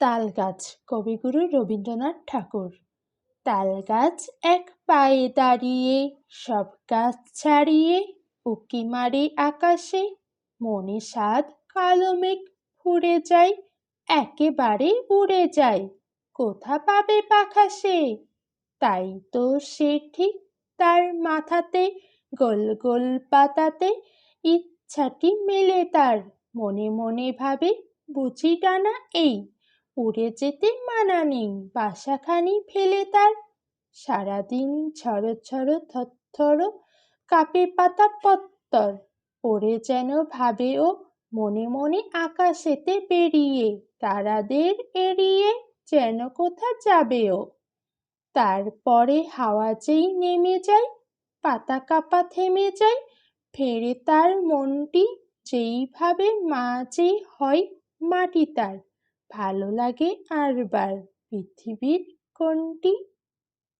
তালগাছ, কবিগুরু রবীন্দ্রনাথ ঠাকুর। তাল গাছ এক পায়ে দাঁড়িয়ে, সব গাছ ছাড়িয়ে, উকি মারে আকাশে। মনে সাদ কালো মেঘ ফুরে যায়, একেবারে উড়ে যায়। কোথা পাবে পাখা সে? তাই তো সে ঠিক তার মাথাতে, গোল গোল পাতাতে ইচ্ছাটি মেলে তার। মনে মনে ভাবে, বুঝি ডানা এই উড়ে যেতে মানা নেই, বাসাখানি ফেলে তার। সারাদিন ঝড়ো ঝড়ো থরথর কাপে পাতা পত্তর ওরে যেন ভাবে ও মনে মনে আকাশেতে বেরিয়ে তারাদের এড়িয়ে যেন কোথা যাবে ও। তারপরে হাওয়া যেই নেমে যায়, পাতা কাপা থেমে যায়, ফেরে তার মনটি যেইভাবে মাঝে হয় মাটি তার। ভালো লাগে আরবার পৃথিবীর কোনটি?